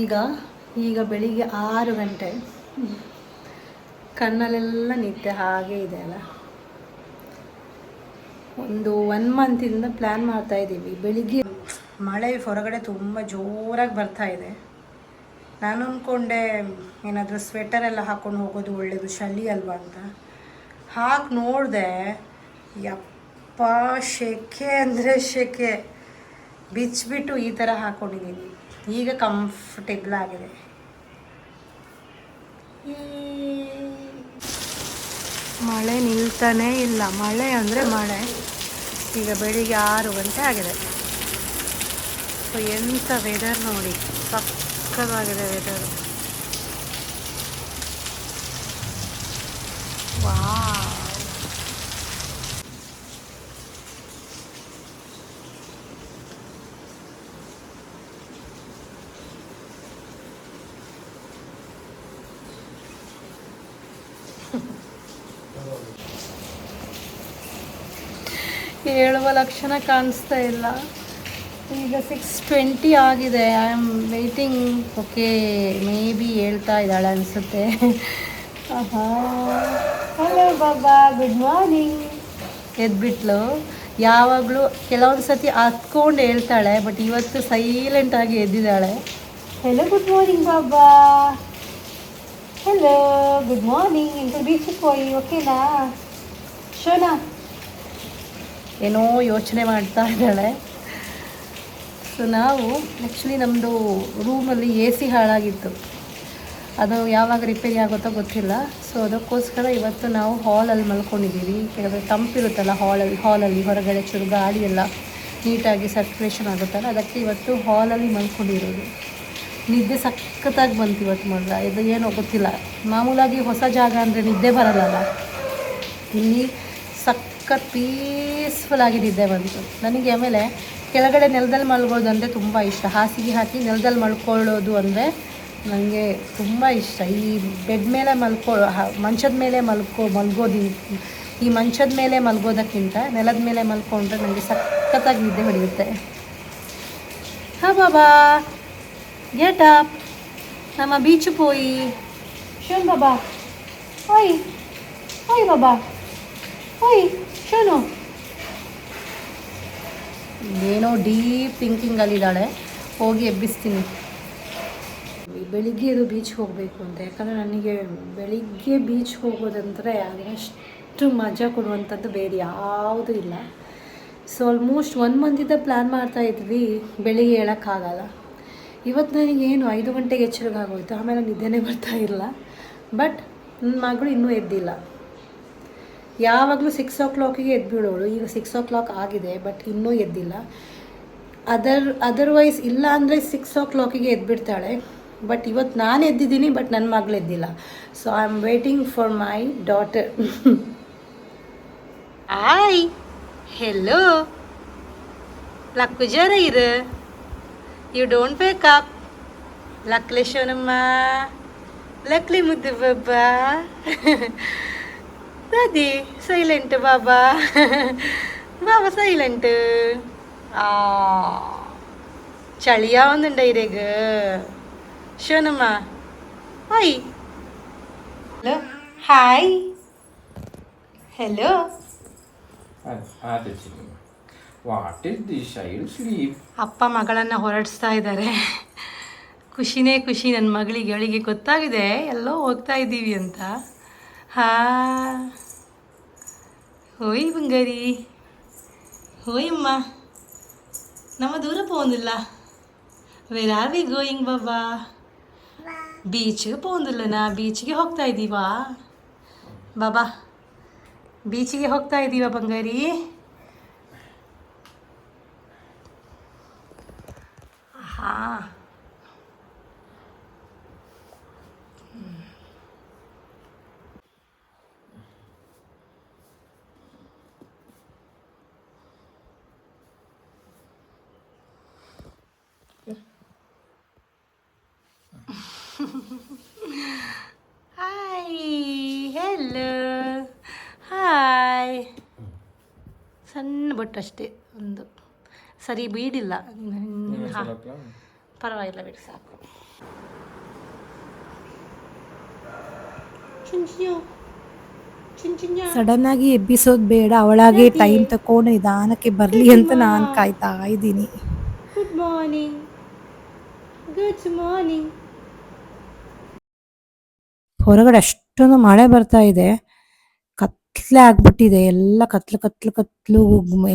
ಈಗ ಈಗ ಬೆಳಿಗ್ಗೆ ಆರು ಗಂಟೆ. ಕಣ್ಣಲ್ಲೆಲ್ಲ ನಿದ್ದೆ ಹಾಗೆ ಇದೆ ಅಲ್ಲ. ಒಂದು ಒನ್ ಮಂತಿಂದ ಪ್ಲ್ಯಾನ್ ಮಾಡ್ತಾ ಇದ್ದೀವಿ. ಬೆಳಿಗ್ಗೆ ಮಳೆ ಹೊರಗಡೆ ತುಂಬ ಜೋರಾಗಿ ಬರ್ತಾ ಇದೆ. ನಾನು ಅಂದ್ಕೊಂಡೆ ಏನಾದರೂ ಸ್ವೆಟರ್ ಎಲ್ಲ ಹಾಕ್ಕೊಂಡು ಹೋಗೋದು ಒಳ್ಳೆಯದು ಚಳಿ ಅಲ್ವಾ ಅಂತ. ಹಾಕಿ ನೋಡಿದೆ, ಯಪ್ಪ ಶೆಕೆ ಅಂದರೆ ಶೆಕೆ. ಬಿಚ್ಚಿಬಿಟ್ಟು ಈ ಥರ ಹಾಕ್ಕೊಂಡಿದ್ದೀನಿ ಈಗ ಕಂಫರ್ಟೇಬಲ್ ಆಗಿದೆ. ಈ ಮಳೆ ನಿಲ್ತಾನೇ ಇಲ್ಲ. ಮಳೆ ಅಂದರೆ ಮಳೆ. ಈಗ ಬೆಳಿಗ್ಗೆ ಆರು ಗಂಟೆ ಆಗಿದೆ. ಸೊ ಎಂಥ ವೆದರ್ ನೋಡಿ. ಸಕ್ಕದಾಗಿದೆ ವೆದರ್ ವಾ ಹೇಳುವ ಲಕ್ಷಣ ಕಾಣಿಸ್ತಾ ಇಲ್ಲ. ಈಗ ಸಿಕ್ಸ್ ಟ್ವೆಂಟಿ ಆಗಿದೆ. I am waiting okay maybe B ಹೇಳ್ತಾ ಇದ್ದಾಳೆ ಅನಿಸುತ್ತೆ. ಹಲೋ ಬಾಬಾ ಗುಡ್ ಮಾರ್ನಿಂಗ್ ಎದ್ಬಿಟ್ಲು. ಯಾವಾಗಲೂ ಕೆಲವೊಂದು ಸತಿ ಹತ್ಕೊಂಡು ಹೇಳ್ತಾಳೆ ಬಟ್ ಇವತ್ತು ಸೈಲೆಂಟಾಗಿ ಎದ್ದಿದ್ದಾಳೆ. ಹಲೋ ಗುಡ್ ಮಾರ್ನಿಂಗ್ ಬಾಬಾ ಹಲೋ ಗುಡ್ ಮಾರ್ನಿಂಗ್ ಇಂಟರ್ ಬೀಚಿಗೆ ಹೋಗಿ ಓಕೆನಾ ಶೋನಾ ಏನೋ ಯೋಚನೆ ಮಾಡ್ತಾ ಇದ್ದಾಳೆ. ಸೊ ನಾವು ಆ್ಯಕ್ಚುಲಿ ನಮ್ಮದು ರೂಮಲ್ಲಿ ಎ ಸಿ ಹಾಳಾಗಿತ್ತು. ಅದು ಯಾವಾಗ ರಿಪೇರಿ ಆಗುತ್ತೋ ಗೊತ್ತಿಲ್ಲ. ಸೊ ಅದಕ್ಕೋಸ್ಕರ ಇವತ್ತು ನಾವು ಹಾಲಲ್ಲಿ ಮಲ್ಕೊಂಡಿದ್ದೀವಿ. ಕೆಲವರು ತಂಪಿರುತ್ತಲ್ಲ ಹಾಲಲ್ಲಿ ಹಾಲಲ್ಲಿ ಹೊರಗಡೆ ಚೂರು ಗಾಳಿ ಎಲ್ಲ ನೀಟಾಗಿ ಸರ್ಕ್ಯುಲೇಷನ್ ಆಗುತ್ತಲ್ಲ, ಅದಕ್ಕೆ ಇವತ್ತು ಹಾಲಲ್ಲಿ ಮಲ್ಕೊಂಡಿರೋದು. ನಿದ್ದೆ ಸಖತ್ತಾಗಿ ಬಂತು ಇವತ್ತು ಮೊದಲ ಇದು ಏನೋ ಗೊತ್ತಿಲ್ಲ. ಮಾಮೂಲಾಗಿ ಹೊಸ ಜಾಗ ಅಂದರೆ ನಿದ್ದೆ ಬರಲ್ಲಲ್ಲ ಇಲ್ಲಿ ಸಖತ್ ಪೀಸ್ಫುಲ್ ಆಗಿ ನಿದ್ದೆ ಬಂತು. ನನಗೆ ಆಮೇಲೆ ಕೆಳಗಡೆ ನೆಲದಲ್ಲಿ ಮಲ್ಗೋದು ಅಂದರೆ ತುಂಬ ಇಷ್ಟ. ಹಾಸಿಗೆ ಹಾಕಿ ನೆಲದಲ್ಲಿ ಮಲ್ಕೊಳ್ಳೋದು ಅಂದರೆ ನನಗೆ ತುಂಬ ಇಷ್ಟ. ಈ ಬೆಡ್ ಮೇಲೆ ಮಲ್ಕೊ ಮಂಚದ ಮೇಲೆ ಮಲ್ಕೋ, ಮಲ್ಗೋದಿ ಈ ಮಂಚದ ಮೇಲೆ ಮಲ್ಗೋದಕ್ಕಿಂತ ನೆಲದ ಮೇಲೆ ಮಲ್ಕೊಂಡ್ರೆ ನನಗೆ ಸಖತ್ತಾಗಿ ನಿದ್ದೆ ಹೊಡೆಯುತ್ತೆ. ಹಾ, ಬಾಬಾ. ಗೆಟ್ ಅಪ್ ನಮ್ಮ ಬೀಚು ಪೋಯಿ. ಶೋನ್ ಬಾಬಾ. ಓಯ್ ಓಯ್ ಬಾಬಾ. ಓಯ್ ಶೋನು ಏನೋ ಡೀಪ್ ಥಿಂಕಿಂಗಲ್ಲಿದ್ದಾಳೆ ಹೋಗಿ ಎಬ್ಬಿಸ್ತೀನಿ. ಬೆಳಿಗ್ಗೆ ಅದು ಬೀಚ್ಗೆ ಹೋಗಬೇಕು ಅಂತ. ಯಾಕಂದರೆ ನನಗೆ ಬೆಳಿಗ್ಗೆ ಬೀಚ್ ಹೋಗೋದಂದರೆ ಅದಷ್ಟು ಮಜಾ ಕೊಡುವಂಥದ್ದು ಬೇರೆ ಯಾವುದೂ ಇಲ್ಲ. ಸೊ ಆಲ್ಮೋಸ್ಟ್ ಒಂದು ಮಂತಿಂದ ಪ್ಲ್ಯಾನ್ ಮಾಡ್ತಾ ಇದ್ವಿ ಬೆಳಿಗ್ಗೆ ಹೇಳೋಕ್ಕಾಗಲ್ಲ ಇವತ್ತು ನನಗೇನು ಐದು ಗಂಟೆಗೆ ಎಚ್ಚರಿಕಾಗೋಯ್ತು ಆಮೇಲೆ ನಿದ್ದೆನೇ ಬರ್ತಾ ಇಲ್ಲ ಬಟ್ ನನ್ನ ಮಗಳು ಇನ್ನೂ ಎದ್ದಿಲ್ಲ. ಯಾವಾಗಲೂ ಸಿಕ್ಸ್ ಓ ಕ್ಲಾಕಿಗೆ ಎದ್ಬಿಡೋಳು. ಈಗ ಸಿಕ್ಸ್ ಓ ಕ್ಲಾಕ್ ಆಗಿದೆ ಬಟ್ ಇನ್ನೂ ಎದ್ದಿಲ್ಲ. ಅದರ್ ಅದರ್ವೈಸ್ ಇಲ್ಲ ಅಂದರೆ ಸಿಕ್ಸ್ ಓ ಕ್ಲಾಕಿಗೆ ಎದ್ಬಿಡ್ತಾಳೆ. ಬಟ್ ಇವತ್ತು ನಾನು ಎದ್ದಿದ್ದೀನಿ ಬಟ್ ನನ್ನ ಮಗಳು ಎದ್ದಿಲ್ಲ. So I am waiting for my daughter I hello ಲಕ್ಕುಜಾರ ಇರು. ಯು ಡೋಂಟ್ ಬೇಕ್ ಅಪ್ ಲಕ್ಲೆ ಮುದ್ದು ಬಾಬಾ Daddy, silent ಬಾಬಾ ಬಾಬಾ സൈലന്റ് ആ ചളിയാവുന്നുണ്ടായിരേക്ക് ഷോനമ്മ hi hello hi hello what is the child sleep ಅಪ್ಪ ಮಗಳನ್ನು ಹೊರಡಿಸ್ತಾ ಇದ್ದಾರೆ ಖುಷಿನೇ ಖುಷಿ ನನ್ನ ಮಗಳಿಗೆ ಅವಳಿಗೆ ಗೊತ್ತಾಗಿದೆ ಎಲ್ಲೋ ಹೋಗ್ತಾ ಇದ್ದೀವಿ ಅಂತ Ha. Hoi Bungari. Hoi Ma. நம்ம தூரம் போகுதில்ல ವೇರ್ ಆರ್ ವಿ ಗೋಯಿಂಗ್ ಬಾಬಾ ಬೀಚಿಗೆ ಪೋಂದಿಲ್ಲನಾ ಬೀಚಿಗೆ ಹೋಗ್ತಾ ಇದ್ದೀವಾ ಬಾಬಾ ಬೀಚಿಗೆ ಹೋಗ್ತಾ ಇದ್ದೀವ ಬಂಗಾರಿ ಹಾಂ ಹಾಯ್ ಹೆಲೋ ಹಾಯ್ ಸಣ್ಣ ಬೊಟ್ಟು ಅಷ್ಟೇ ಒಂದು. ಸರಿ ಬೀಡಿಲ್ಲ. ಹಾ. ಪರವಾಗಿಲ್ಲ ಬಿಡಿ ಸಾಕು. ಸಡನ್ ಆಗಿ ಎಬ್ಬಿಸೋದು ಬೇಡ. ಅವಳಾಗೆ ಟೈಮ್ ತಕೊಂಡು ನಿಧಾನಕ್ಕೆ ಬರಲಿ ಅಂತ ನಾನು ಕಾಯ್ತಾ ಇದ್ದೀನಿ ಗುಡ್ ಮಾರ್ನಿಂಗ್ ಗುಡ್ ಮಾರ್ನಿಂಗ್ ಹೊರಗಡೆ ಅಷ್ಟೊಂದು ಮಳೆ ಬರ್ತಾ ಇದೆ. ಕತ್ಲೆ ಆಗ್ಬಿಟ್ಟಿದೆ. ಎಲ್ಲ ಕತ್ಲು ಕತ್ಲು ಕತ್ಲು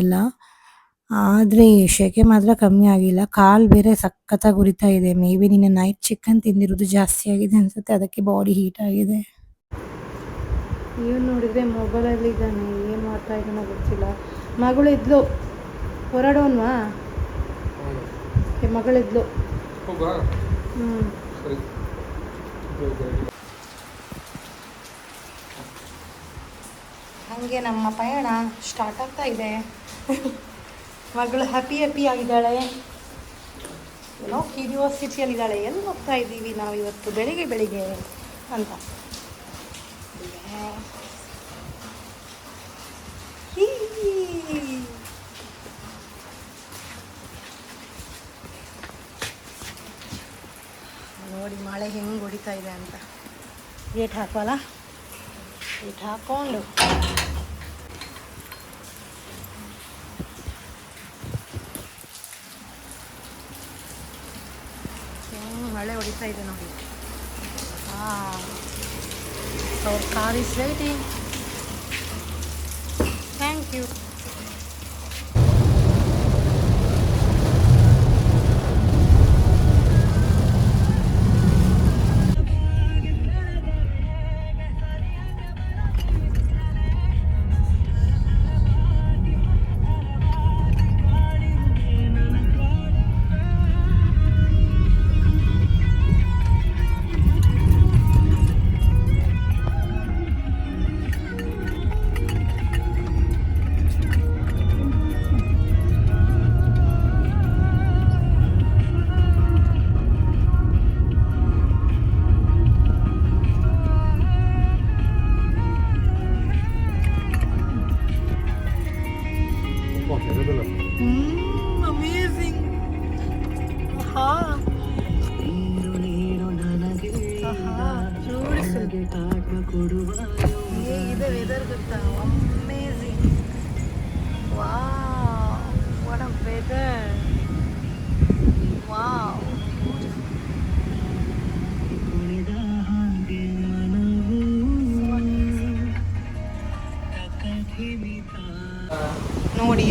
ಎಲ್ಲ. ಆದರೆ ಈ ಶೆಕೆ ಮಾತ್ರ ಕಮ್ಮಿ ಆಗಿಲ್ಲ. ಕಾಲು ಬೇರೆ ಸಖತ್ತಾಗಿ ಉರಿತಾ ಇದೆ. ಮೇ ಬಿ ನಿನ್ನೆ ನೈಟ್ ಚಿಕನ್ ತಿಂದಿರೋದು ಜಾಸ್ತಿ ಆಗಿದೆ ಅನಿಸುತ್ತೆ. ಅದಕ್ಕೆ ಬಾಡಿ ಹೀಟ್ ಆಗಿದೆ. ಇವನು ನೋಡಿದ್ರೆ ಮೊಬೈಲಲ್ಲಿ ಇದ್ದಾನೆ. ಏನು ಮಾಡ್ತಾ ಇದ್ದಾನೋ ಗೊತ್ತಿಲ್ಲ. ಮಗಳು ಇದ್ಲು. ಹೊರಡೋನ್ವಾ ಮಗಳಿದ್ಲು ಹ್ಞೂ ಹಾಗೆ ನಮ್ಮ ಪಯಣ ಸ್ಟಾರ್ಟ್ ಆಗ್ತಾ ಇದೆ. ಮಗಳು ಹ್ಯಾಪಿ ಹ್ಯಾಪಿ ಆಗಿದ್ದಾಳೆ. ಏನೋ ಕ್ಯೂರಿಯಾಸಿಟಿಯಲ್ಲಿದ್ದಾಳೆ ಎಲ್ಲಿ ಹೋಗ್ತಾ ಇದ್ದೀವಿ ನಾವು ಇವತ್ತು? ಬೆಳಿಗ್ಗೆ ಬೆಳಿಗ್ಗೆ ಅಂತ. ನೋಡಿ ಮಳೆ ಹೆಂಗೆ ಹೊಡಿತಾ ಇದೆ ಅಂತ. ಗೇಟ್ ಹಾಕೋಲ್ಲ ಏಟ್ ಹಾಕೊಂಡು ಹೆಂಗ್ ಮಳೆ ಹೊಡಿತಾ ಇದೆ ನೋಡಿ. ಅವ್ರ car is waiting thank you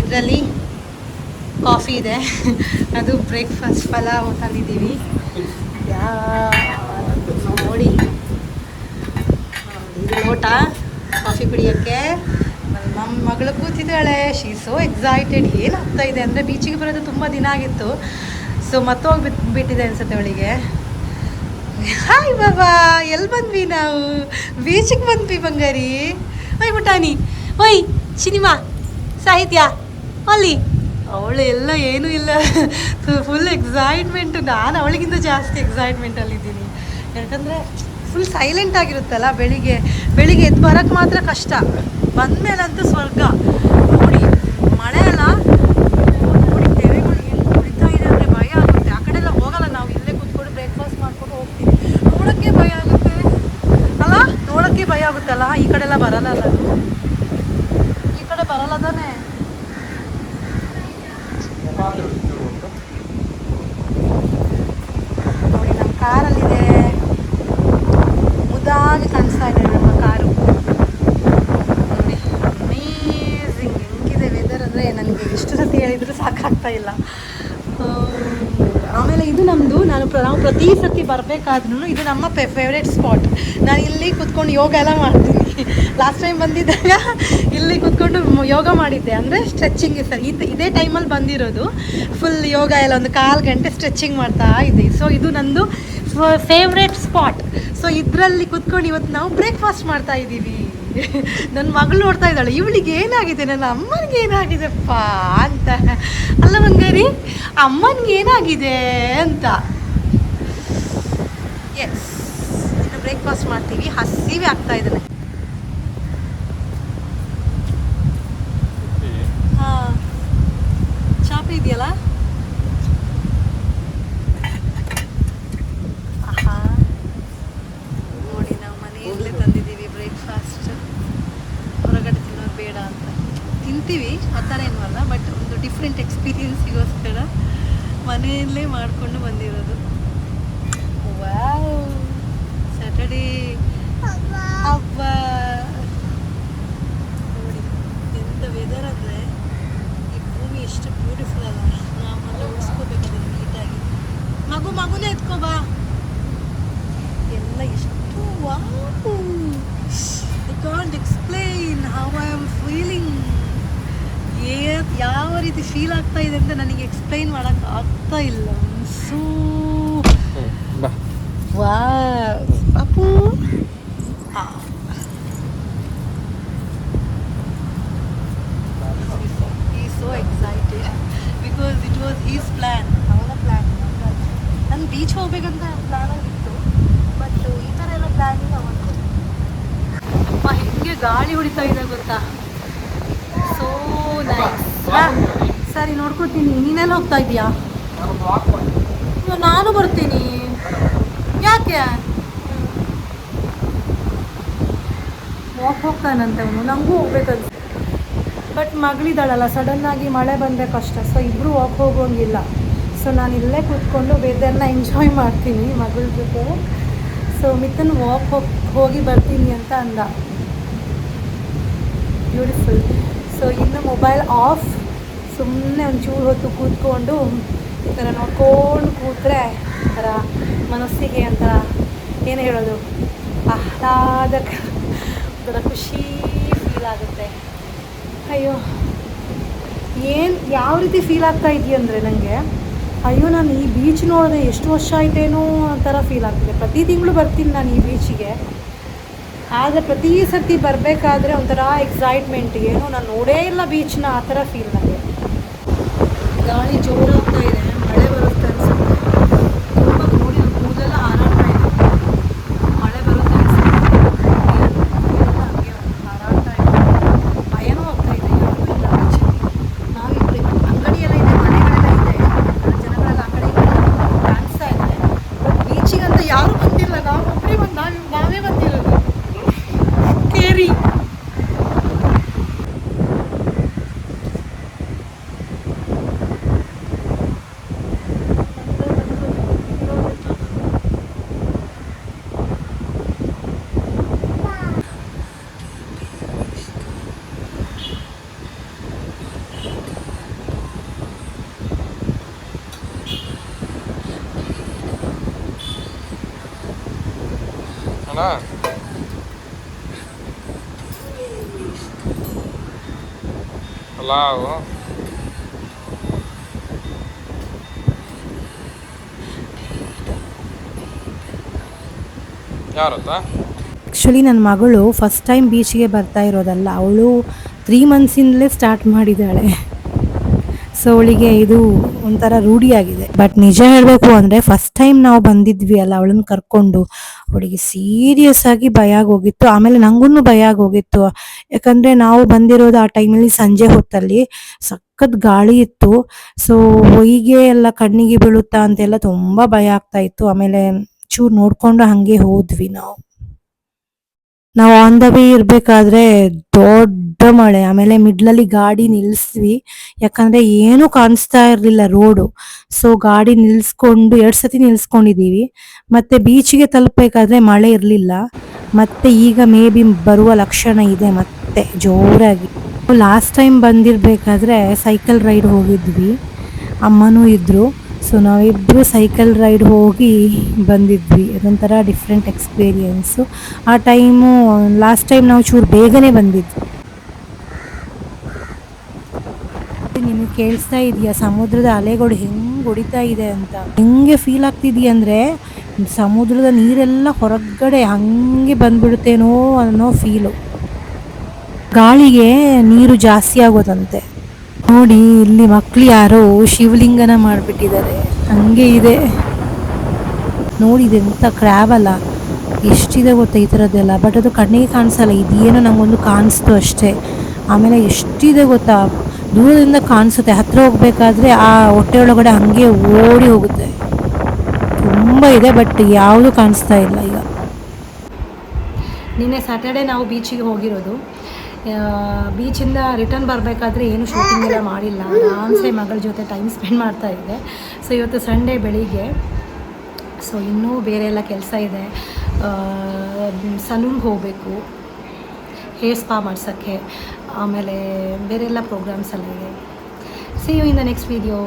ಇದರಲ್ಲಿ ಕಾಫಿ ಇದೆ. ಅದು ಬ್ರೇಕ್ಫಾಸ್ಟ್ ಪಲಾವ್ ತಂದಿದ್ದೀವಿ ನೋಡಿ. ಇದು ಲೋಟ. ಕಾಫಿ ಕುಡಿಯೋಕ್ಕೆ ನಮ್ಮ ಮಗಳು ಕೂತಿದ್ದಾಳೆ. ಶೀ ಸೋ ಎಕ್ಸೈಟೆಡ್ ಏನಾಗ್ತಾ ಇದೆ ಅಂದರೆ ಬೀಚಿಗೆ ಬರೋದು ತುಂಬ ದಿನ ಆಗಿತ್ತು. ಸೊ ಮತ್ತೋಗಿ ಬಿಟ್, ಬಿಟ್ಟಿದೆ ಅನ್ಸುತ್ತೆ ಅವಳಿಗೆ. ಹಾಯ್ ಬಾಬಾ ಎಲ್ಲಿ ಬಂದ್ವಿ ನಾವು? ಬೀಚಿಗೆ ಬಂದ್ವಿ, ಬಂಗಾರಿ. ಓಯ್ ಬುಟಾನಿ ಓಯ್, ಸಿನಿಮಾ, ಸಾಹಿತ್ಯ. ಅಲ್ಲಿ. ಅವಳು ಎಲ್ಲ ಏನೂ ಇಲ್ಲ. ಫುಲ್ ಎಕ್ಸೈಟ್ಮೆಂಟ್ ನಾನು ಅವಳಿಗಿಂತ ಜಾಸ್ತಿ ಎಕ್ಸೈಟ್ಮೆಂಟಲ್ಲಿದ್ದೀನಿ ಯಾಕಂದರೆ ಫುಲ್ ಸೈಲೆಂಟ್ ಆಗಿರುತ್ತಲ್ಲ ಬೆಳಿಗ್ಗೆ. ಬೆಳಿಗ್ಗೆ ಎದ್ದು ಬರೋಕ್ಕೆ ಮಾತ್ರ ಕಷ್ಟ. ಬಂದಮೇಲಂತೂ ಸ್ವರ್ಗ. ನೋಡಿ, ಮಳೆ ಅಲ್ಲ ನೋಡಿ ತೆರೆಗಳು ಹೆಂಗೆ ಹೊಡಿತಾ ಇದೆ ಅಂದರೆ ಭಯ ಆಗುತ್ತೆ ಆ ಕಡೆ ಎಲ್ಲ ಹೋಗಲ್ಲ ನಾವು ಇಲ್ಲೇ ಕೂತ್ಕೊಂಡು ಬ್ರೇಕ್ಫಾಸ್ಟ್ ಮಾಡ್ಕೊಂಡು ಹೋಗ್ತೀವಿ ನೋಡೋಕ್ಕೆ ಭಯ ಆಗುತ್ತೆ ಅಲ್ಲ ನೋಡೋಕ್ಕೆ ಭಯ ಆಗುತ್ತಲ್ಲ ಈ ಕಡೆ ಎಲ್ಲ ಬರಲ್ಲ ಅಲ್ಲ ಈ ಕಡೆ ಬರಲ್ಲ ತಾನೇ ನೋಡಿ ನಮ್ಮ ಕಾರಲ್ಲಿದೆ ಮುದ್ದಾಗಿ ಕಾಣಿಸ್ತಾ ಇದೆ ನಮ್ಮ ಕಾರು ನೋಡಿ ಅಮೇಝಿಂಗ್ ಹೆಂಗಿದೆ ವೆದರ್ ಅಂದರೆ ನನಗೆ ಎಷ್ಟು ಸತಿ ಹೇಳಿದರೂ ಸಾಕಾಗ್ತಾ ಇಲ್ಲ ಆ, ಆಮೇಲೆ ಇದು ನಮ್ಮದು ನಾನು ನಾವು ಪ್ರತಿ ಸತಿ ಬರಬೇಕಾದ್ರೂ ಇದು ನಮ್ಮ ಫೇವ್ರೇಟ್ ಸ್ಪಾಟ್ ನಾನು ಇಲ್ಲಿ ಕೂತ್ಕೊಂಡು ಯೋಗ ಎಲ್ಲ ಮಾಡ್ತೀನಿ. ಲಾಸ್ಟ್ ಟೈಮ್ ಬಂದಿದ್ದಾಗ ಇಲ್ಲಿ ಕೂತ್ಕೊಂಡು ಯೋಗ ಮಾಡಿದ್ದೆ. ಅಂದರೆ ಸ್ಟ್ರೆಚಿಂಗ್ ಸರ್. ಇದು ಇದೇ ಟೈಮಲ್ಲಿ ಬಂದಿರೋದು. ಫುಲ್ ಯೋಗ ಎಲ್ಲ ಒಂದು ಕಾಲು ಗಂಟೆ ಸ್ಟ್ರೆಚಿಂಗ್ ಮಾಡ್ತಾ ಇದೆ ಸೊ ಇದು ನಂದು ಫೇವ್ರೇಟ್ ಸ್ಪಾಟ್ ಸೊ ಇದರಲ್ಲಿ ಕೂತ್ಕೊಂಡು ಇವತ್ತು ನಾವು ಬ್ರೇಕ್ಫಾಸ್ಟ್ ಮಾಡ್ತಾ ಇದ್ದೀವಿ. ನನ್ನ ಮಗಳು ನೋಡ್ತಾ ಇದ್ದಾಳೆ. ಇವಳಿಗೆ ಏನಾಗಿದೆ? ನನ್ನ ಅಮ್ಮನಿಗೆ ಏನಾಗಿದೆಪ್ಪ? ಅಂತ. ಅಲ್ಲ ಬಂಗಾರಿ ಅಮ್ಮನಿಗೆ ಏನಾಗಿದೆ ಅಂತ. ಎಸ್ ಇನ್ನು ಬ್ರೇಕ್ಫಾಸ್ಟ್ ಮಾಡ್ತೀವಿ. ಹಸಿವೆ ಆಗ್ತಾ ಇದ್ದಾನೆ. ಹಾಂ. ಚಾಪೆ ಇದೆಯಲ್ಲ? ನೋಡಿ ನಾವು ಮನೆಯಲ್ಲೇ ತಂದಿದ್ದೀವಿ ಬ್ರೇಕ್ಫಾಸ್ಟ್ ಹೊರಗಡೆ ತಿನ್ನೋದು ಬೇಡ ಅಂತ. ತಿಂತೀವಿ ಆ ಥರ ಏನು ಅಲ್ಲ ಬಟ್ ಒಂದು ಡಿಫ್ರೆಂಟ್ ಎಕ್ಸ್ಪೀರಿಯನ್ಸಿಗೋಸ್ಕರ ಮಾಡಿಕೊಂಡು ಬಂದಿರೋದು. ವಾವ್. ಸ್ಯಾಟರ್ಡೇ ಹಬ್ಬ. ನೋಡಿ, ಎಂತ ವೆದರ್ ಅಂದರೆ ಈ ಭೂಮಿ ಎಷ್ಟು ಬ್ಯೂಟಿಫುಲ್ ಅಲ್ಲ. ನಾವು ಮೊದಲು ಉಳಿಸ್ಕೋಬೇಕು ಅದನ್ನು ನೀಟಾಗಿ ಮಗು, ಮಗುನೇ ಎತ್ಕೋ ಬಾ. ಎಲ್ಲ ಎಷ್ಟು wow. I can't explain how I am feeling ಯಾವ ರೀತಿ ಫೀಲ್ ಆಗ್ತಾ ಇದೆ ಅಂತ ನನಗೆ ಎಕ್ಸ್ಪ್ಲೈನ್ ಮಾಡಕ್ ಆಗ್ತಾ ಇಲ್ಲ. ಸೂ ವಾ ಪಾಪು so excited because it was is plan ಅವನ ಪ್ಲ್ಯಾನ್ ನನ್ನ ಬೀಚ್ ಹೋಗ್ಬೇಕಂತ ಪ್ಲ್ಯಾನ್ ಆಗಿತ್ತು ಬಟ್ ಈ ಥರ ಎಲ್ಲ ಪ್ಲಾನಿಂಗ್ ಅವತ್ತು ಅಪ್ಪ ಹೆಂಗೆ ಗಾಳಿ ಹೊಡಿತಾ ಇದೆ ಗೊತ್ತಾ? ಸೋ ನೈಸ್ ಸರಿ ನೋಡ್ಕೊತೀನಿ ನೀನೆಲ್ಲ ಹೋಗ್ತಾ ಇದೀಯಾ ನಾನು ಬರ್ತೀನಿ. ಯಾಕೆ? ವಾಕ್ ಹೋಗ್ತಾನಂತೆ ಅವನು. ನನಗೂ ಹೋಗ್ಬೇಕಂತ ಬಟ್ ಮಗಳಿದ್ದಾಳಲ್ಲ ಸಡನ್ನಾಗಿ ಮಳೆ ಬಂದರೆ ಕಷ್ಟ. ಸೊ ಇಬ್ಬರು ವಾಕ್ ಹೋಗೋಂಗಿಲ್ಲ. ಸೊ ನಾನು ಇಲ್ಲೇ ಕೂತ್ಕೊಂಡು ವೆದರ್ನ ಎಂಜಾಯ್ ಮಾಡ್ತೀನಿ ಮಗಳ ಜೊತೆ. ಸೊ ಮಿತ್ತನ್ ವಾಕ್ ಹೋಗಿ ಹೋಗಿ ಬರ್ತೀನಿ ಅಂತ ಅಂದ. ಬ್ಯೂಟಿಫುಲ್ ಸೊ ಇನ್ನು ಮೊಬೈಲ್ ಆಫ್ ಸುಮ್ಮನೆ ಒಂಚೂರು ಹೊತ್ತು ಕೂತ್ಕೊಂಡು ಈ ಥರ ನೋಡ್ಕೊಂಡು ಕೂತ್ರೆ ಒಂಥರ ಮನಸ್ಸಿಗೆ ಒಂಥರ ಏನು ಹೇಳೋದು? ಆಹ್ಲಾದಕ, ಒಂಥರ ಖುಷಿ ಫೀಲ್ ಆಗುತ್ತೆ. ಅಯ್ಯೋ, ಏನು, ಯಾವ ರೀತಿ ಫೀಲ್ ಆಗ್ತಾ ಇದೆಯಂದರೆ ನನಗೆ ಅಯ್ಯೋ, ನಾನು ಈ ಬೀಚ್ ನೋಡಿದೆ ಎಷ್ಟು ವರ್ಷ ಆಯ್ತೇನೋ ಥರ ಫೀಲ್ ಆಗ್ತಿದೆ. ಪ್ರತಿ ತಿಂಗಳು ಬರ್ತೀನಿ ನಾನು ಈ ಬೀಚಿಗೆ ಆದರೆ ಪ್ರತಿ ಸರ್ತಿ ಬರಬೇಕಾದ್ರೆ ಒಂಥರ ಎಕ್ಸೈಟ್ಮೆಂಟ್ ಏನೋ ನಾನು ನೋಡೇ ಇಲ್ಲ ಬೀಚ್ನ ಆ ಥರ ಫೀಲ್ ನನಗೆ ಗಾಳಿ ಜೋರಾಗ್ತಾ ಇದೆ ಮಳೆ ಬರುತ್ತೆ ಅನ್ಸುತ್ತೆ ತುಂಬ ನೋಡಿ ನಮ್ಮ ಕೂದಲೆಲ್ಲ ಹಾರಾಡ್ತಾ ಇದೆ ಮಳೆ ಬರುತ್ತೆ ಅನ್ಸುತ್ತೆ ಹಂಗೆ ಹಾರಾಡ್ತಾ ಇದೆ ಭಯನೂ ಆಗ್ತಾ ಇದೆ ಯಾರೂ ಇಲ್ಲ ಬೀಚಲ್ಲಿ ನಾವಿಬ್ಬರೇ ಅಂಗಡಿ ಎಲ್ಲ ಇದೆ ಮನೆಗಳೆಲ್ಲ ಇದೆ ಜನಗಳೆಲ್ಲ ಆ ಕಡೆ ಈ ಕಡೆ ಕಾಣಿಸ್ತಾ ಇದೆ ಬಟ್ ಬೀಚಿಗಂತ ಯಾರೂ ಬಂದಿಲ್ಲ ನಾವು ಒಬ್ಬರೇ ಬಂದು ನಾವು ನಾವೇ ಬಂದಿರೋದು ಕೇರಿ ಅಣ್ಣ ಪಲಾವ್ ಯಾರತ್ತ? ಆ್ಯಕ್ಚುಲಿ ನನ್ನ ಮಗಳು ಫಸ್ಟ್ ಟೈಮ್ ಬೀಚ್ಗೆ ಬರ್ತಾ ಇರೋದಲ್ಲ, ಅವಳು ತ್ರೀ ಮಂತ್ಸಿಂದಲೇ ಸ್ಟಾರ್ಟ್ ಮಾಡಿದ್ದಾಳೆ. ಅವಳಿಗೆ ಇದು ಒಂಥರ ರೂಢಿಯಾಗಿದೆ ಬಟ್ ನಿಜ ಹೇಳಬೇಕು ಅಂದರೆ ಫಸ್ಟ್ ಟೈಮ್ ನಾವು ಬಂದಿದ್ವಿ ಅಲ್ಲ, ಅವಳನ್ನ ಕರ್ಕೊಂಡು, ಅವಳಿಗೆ ಸೀರಿಯಸ್ ಆಗಿ ಭಯ ಆಗೋಗಿತ್ತು. ಆಮೇಲೆ ನಂಗೂ ಭಯ ಆಗೋಗಿತ್ತು. ಯಾಕಂದರೆ ನಾವು ಬಂದಿರೋದು ಆ ಟೈಮಲ್ಲಿ ಸಂಜೆ ಹೊತ್ತಲ್ಲಿ ಸಖತ್ ಗಾಳಿ ಇತ್ತು. ಸೊ ಹೊಯ್ಗೆ ಎಲ್ಲ ಕಣ್ಣಿಗೆ ಬೀಳುತ್ತಾ ಅಂತೆಲ್ಲ ತುಂಬ ಭಯ ಆಗ್ತಾ ಇತ್ತು. ಆಮೇಲೆ ಚೂರು ನೋಡಿಕೊಂಡು ಹಾಗೆ ಹೋದ್ವಿ ನಾವು. ನಾವು ಆನ್ ದ ವೇ ಇರಬೇಕಾದ್ರೆ ದೊಡ್ಡ ಮಳೆ, ಆಮೇಲೆ ಮಿಡ್ಲಲ್ಲಿ ಗಾಡಿ ನಿಲ್ಲಿಸ್ವಿ ಯಾಕಂದ್ರೆ ಏನು ಕಾಣಿಸ್ತಾ ಇರ್ಲಿಲ್ಲ ರೋಡು ಸೊ ಗಾಡಿ ನಿಲ್ಸ್ಕೊಂಡು ಎರಡು ಸತಿ ನಿಲ್ಸ್ಕೊಂಡಿದೀವಿ. ಮತ್ತೆ ಬೀಚಿಗೆ ತಲುಪಬೇಕಾದ್ರೆ ಮಳೆ ಇರ್ಲಿಲ್ಲ. ಮತ್ತೆ ಈಗ ಮೇ ಬಿ ಬರುವ ಲಕ್ಷಣ ಇದೆ ಮತ್ತೆ, ಜೋರಾಗಿ. ಲಾಸ್ಟ್ ಟೈಮ್ ಬಂದಿರಬೇಕಾದ್ರೆ ಸೈಕಲ್ ರೈಡ್ ಹೋಗಿದ್ವಿ. ಅಮ್ಮನೂ ಇದ್ರು. ಸೊ ನಾವಿಬ್ಬರು ಸೈಕಲ್ ರೈಡ್ ಹೋಗಿ ಬಂದಿದ್ವಿ. ಅದೊಂಥರ ಡಿಫ್ರೆಂಟ್ ಎಕ್ಸ್ಪೀರಿಯೆನ್ಸು ಆ ಟೈಮು ಲಾಸ್ಟ್ ಟೈಮ್ ನಾವು ಚೂರು ಬೇಗನೆ ಬಂದಿದ್ವಿ. ನಿಮಗೆ ಕೇಳಿಸ್ತಾ ಇದೆಯಾ? ಸಮುದ್ರದ ಅಲೆಗಳು ಹೆಂಗೆ ಹೊಡಿತಾ ಇದೆ ಅಂತ. ಹೆಂಗೆ ಫೀಲ್ ಆಗ್ತಿದೆಯಾ ಅಂದರೆ, ಸಮುದ್ರದ ನೀರೆಲ್ಲ ಹೊರಗಡೆ ಹಂಗೆ ಬಂದ್ಬಿಡುತ್ತೇನೋ ಅನ್ನೋ ಫೀಲು ಗಾಳಿಗೆ ನೀರು ಜಾಸ್ತಿ ಆಗೋದಂತೆ. ನೋಡಿ, ಇಲ್ಲಿ ಮಕ್ಳು ಯಾರೋ ಶಿವಲಿಂಗನ ಮಾಡಿಬಿಟ್ಟಿದ್ದಾರೆ. ಹಂಗೆ ಇದೆ. ನೋಡಿ ಎಂಥ ಕ್ರ್ಯಾಬ್ ಅಲ್ಲ. ಎಷ್ಟಿದೆ ಗೊತ್ತಾ ಈ ಥರದ್ದೆಲ್ಲ? ಬಟ್ ಅದು ಕಣ್ಣಿಗೆ ಕಾಣಿಸಲ್ಲ. ಇದೇನೋ ನಂಗೊಂದು ಕಾಣಿಸ್ತು ಅಷ್ಟೇ. ಆಮೇಲೆ ಎಷ್ಟಿದೆ ಗೊತ್ತಾ? ದೂರದಿಂದ ಕಾಣಿಸುತ್ತೆ. ಹತ್ತಿರ ಹೋಗಬೇಕಾದ್ರೆ ಆ ಹೊಟ್ಟೆ ಒಳಗಡೆ ಹಂಗೆ ಓಡಿ ಹೋಗುತ್ತೆ. ತುಂಬ ಇದೆ ಬಟ್ ಯಾವುದು ಕಾಣಿಸ್ತಾ ಇಲ್ಲ ಈಗ. ನಿನ್ನೆ ಸ್ಯಾಟರ್ಡೆ ನಾವು ಬೀಚಿಗೆ ಹೋಗಿರೋದು. ಬೀಚಿಂದ ರಿಟರ್ನ್ ಬರಬೇಕಾದ್ರೆ ಏನು ಶೂಟಿಂಗ್ ಎಲ್ಲ ಮಾಡಿಲ್ಲ. ಆರಾಮ್ಸೆ ಮಗಳ ಜೊತೆ ಟೈಮ್ ಸ್ಪೆಂಡ್ ಮಾಡ್ತಾ ಇದ್ದೆ ಸೊ ಇವತ್ತು ಸಂಡೇ ಬೆಳಿಗ್ಗೆ. ಸೊ ಇನ್ನೂ ಬೇರೆ ಎಲ್ಲ ಕೆಲಸ ಇದೆ. ಸಲೂನ್ಗೆ ಹೋಗಬೇಕು. ಹೇರ್ ಸ್ಪಾ ಮಾಡ್ಸೋಕ್ಕೆ. ಆಮೇಲೆ ಬೇರೆ ಎಲ್ಲ ಪ್ರೋಗ್ರಾಮ್ಸ್ ಎಲ್ಲ ಇದೆ. See you in the next video